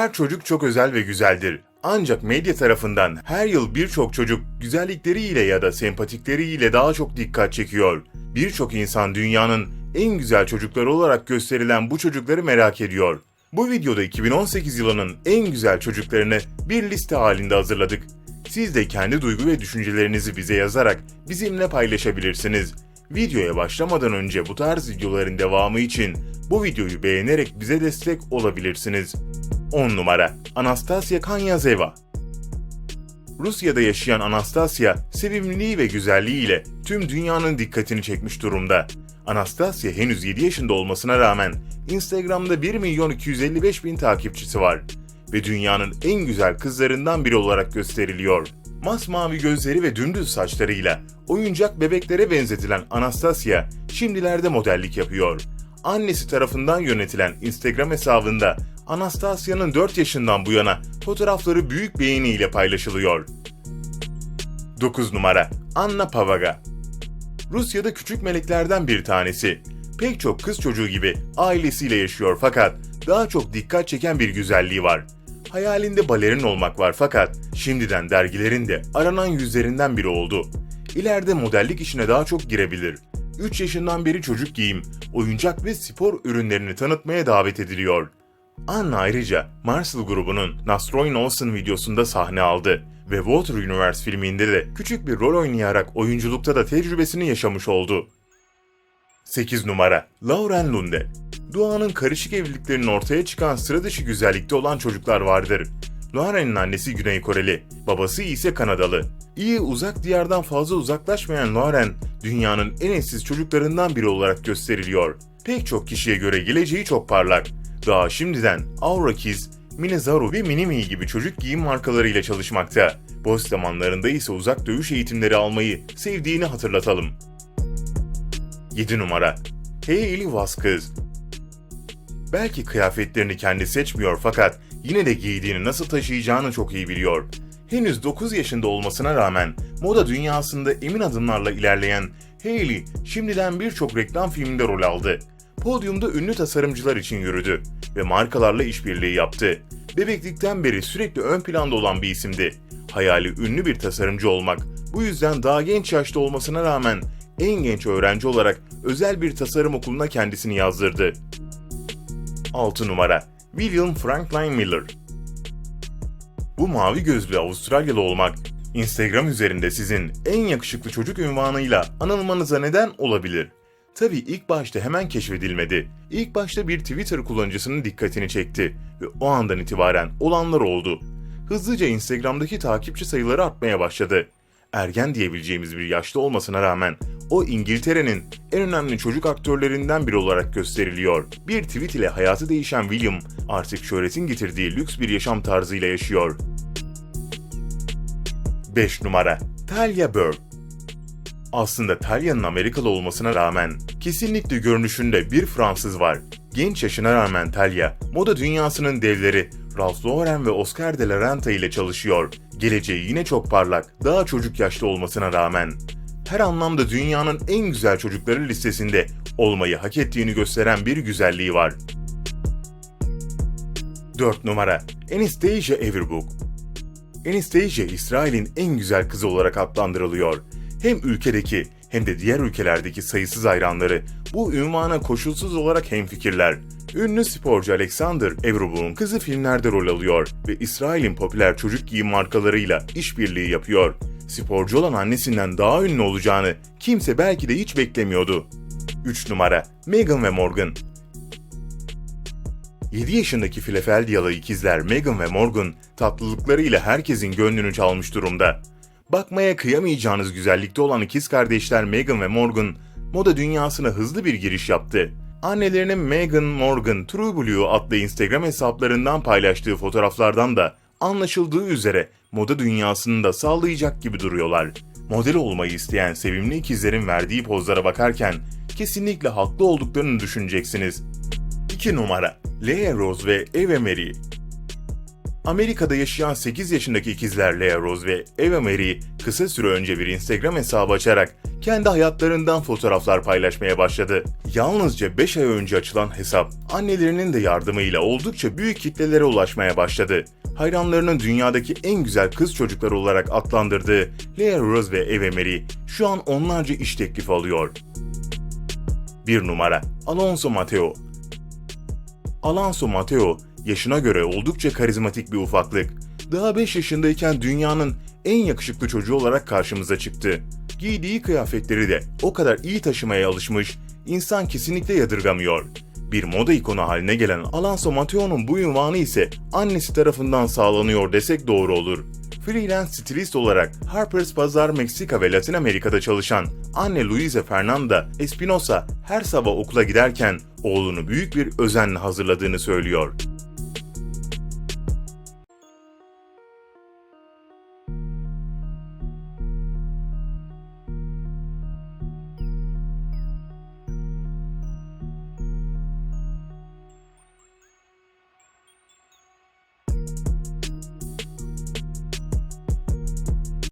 Her çocuk çok özel ve güzeldir. Ancak medya tarafından her yıl birçok çocuk güzellikleriyle ya da sempatikleriyle daha çok dikkat çekiyor. Birçok insan dünyanın en güzel çocukları olarak gösterilen bu çocukları merak ediyor. Bu videoda 2018 yılının en güzel çocuklarını bir liste halinde hazırladık. Siz de kendi duygu ve düşüncelerinizi bize yazarak bizimle paylaşabilirsiniz. Videoya başlamadan önce bu tarz videoların devamı için bu videoyu beğenerek bize destek olabilirsiniz. 10 numara Anastasia Kanyazeva Rusya'da yaşayan Anastasia, sevimliliği ve güzelliğiyle tüm dünyanın dikkatini çekmiş durumda. Anastasia henüz 7 yaşında olmasına rağmen Instagram'da 1 milyon 255 bin takipçisi var ve dünyanın en güzel kızlarından biri olarak gösteriliyor. Masmavi gözleri ve dümdüz saçlarıyla oyuncak bebeklere benzetilen Anastasia şimdilerde modellik yapıyor. Annesi tarafından yönetilen Instagram hesabında Anastasia'nın 4 yaşından bu yana fotoğrafları büyük beğeniyle paylaşılıyor. 9 numara Anna Pavaga Rusya'da küçük meleklerden bir tanesi. Pek çok kız çocuğu gibi ailesiyle yaşıyor fakat daha çok dikkat çeken bir güzelliği var. Hayalinde balerin olmak var fakat şimdiden dergilerin de aranan yüzlerinden biri oldu. İleride modellik işine daha çok girebilir. 3 yaşından beri çocuk giyim, oyuncak ve spor ürünlerini tanıtmaya davet ediliyor. Anna ayrıca Marcel grubunun Nastroy Olsen videosunda sahne aldı ve Water Universe filminde de küçük bir rol oynayarak oyunculukta da tecrübesini yaşamış oldu. 8 numara Lauren Lunde Doğanın karışık evliliklerinin ortaya çıkan sıra dışı güzellikte olan çocuklar vardır. Lauren'in annesi Güney Koreli, babası ise Kanadalı. İyi uzak diyardan fazla uzaklaşmayan Lauren, dünyanın en eşsiz çocuklarından biri olarak gösteriliyor. Pek çok kişiye göre geleceği çok parlak. Daha şimdiden Aura Kids, Minizaru ve Minimi gibi çocuk giyim markalarıyla çalışmakta. Boş zamanlarında ise uzak dövüş eğitimleri almayı sevdiğini hatırlatalım. 7 numara Hailey Vasquez Belki kıyafetlerini kendi seçmiyor fakat yine de giydiğini nasıl taşıyacağını çok iyi biliyor. Henüz 9 yaşında olmasına rağmen moda dünyasında emin adımlarla ilerleyen Hailey şimdiden birçok reklam filminde rol aldı. Podyumda ünlü tasarımcılar için yürüdü ve markalarla işbirliği yaptı. Bebeklikten beri sürekli ön planda olan bir isimdi. Hayali ünlü bir tasarımcı olmak. Bu yüzden daha genç yaşta olmasına rağmen en genç öğrenci olarak özel bir tasarım okuluna kendisini yazdırdı. 6 numara William Franklin Miller Bu mavi gözlü Avustralyalı olmak, Instagram üzerinde sizin en yakışıklı çocuk ünvanıyla anılmanıza neden olabilir. Tabi ilk başta hemen keşfedilmedi. İlk başta bir Twitter kullanıcısının dikkatini çekti ve o andan itibaren olanlar oldu. Hızlıca Instagram'daki takipçi sayıları artmaya başladı. Ergen diyebileceğimiz bir yaşta olmasına rağmen o İngiltere'nin en önemli çocuk aktörlerinden biri olarak gösteriliyor. Bir tweet ile hayatı değişen William artık şöhretin getirdiği lüks bir yaşam tarzıyla yaşıyor. 5 numara Talia Burke aslında Talya'nın Amerikalı olmasına rağmen kesinlikle görünüşünde bir Fransız var. Genç yaşına rağmen Talya, moda dünyasının devleri Ralph Lauren ve Oscar de la Renta ile çalışıyor. Geleceği yine çok parlak, daha çocuk yaşta olmasına rağmen. Her anlamda dünyanın en güzel çocukları listesinde olmayı hak ettiğini gösteren bir güzelliği var. 4 numara Anastasia Everbook Anastasia, İsrail'in en güzel kızı olarak adlandırılıyor. Hem ülkedeki hem de diğer ülkelerdeki sayısız hayranları bu ünvana koşulsuz olarak hemfikirler. Ünlü sporcu Alexander Everbook'un kızı filmlerde rol alıyor ve İsrail'in popüler çocuk giyim markalarıyla işbirliği yapıyor. Sporcu olan annesinden daha ünlü olacağını kimse belki de hiç beklemiyordu. 3 numara Meghan ve Morgan 7 yaşındaki Philadelphia'lı ikizler Meghan ve Morgan tatlılıklarıyla herkesin gönlünü çalmış durumda. Bakmaya kıyamayacağınız güzellikte olan ikiz kardeşler Meghan ve Morgan, moda dünyasına hızlı bir giriş yaptı. Annelerinin Meghan Morgan True Blue adlı Instagram hesaplarından paylaştığı fotoğraflardan da anlaşıldığı üzere moda dünyasını da sağlayacak gibi duruyorlar. Model olmayı isteyen sevimli ikizlerin verdiği pozlara bakarken kesinlikle haklı olduklarını düşüneceksiniz. 2 numara Leah Rose ve Eve Marie Amerika'da yaşayan 8 yaşındaki ikizler Lea Rose ve Eva Marie kısa süre önce bir Instagram hesabı açarak kendi hayatlarından fotoğraflar paylaşmaya başladı. Yalnızca 5 ay önce açılan hesap annelerinin de yardımıyla oldukça büyük kitlelere ulaşmaya başladı. Hayranlarının dünyadaki en güzel kız çocukları olarak adlandırdığı Lea Rose ve Eva Marie şu an onlarca iş teklifi alıyor. 1 numara Alonso Mateo Alonso Mateo, yaşına göre oldukça karizmatik bir ufaklık. Daha 5 yaşındayken dünyanın en yakışıklı çocuğu olarak karşımıza çıktı. Giydiği kıyafetleri de o kadar iyi taşımaya alışmış, insan kesinlikle yadırgamıyor. Bir moda ikonu haline gelen Alonso Mateo'nun bu ünvanı ise annesi tarafından sağlanıyor desek doğru olur. Freelance stilist olarak Harper's Bazaar Meksika ve Latin Amerika'da çalışan anne Luisa Fernanda Espinosa her sabah okula giderken oğlunu büyük bir özenle hazırladığını söylüyor.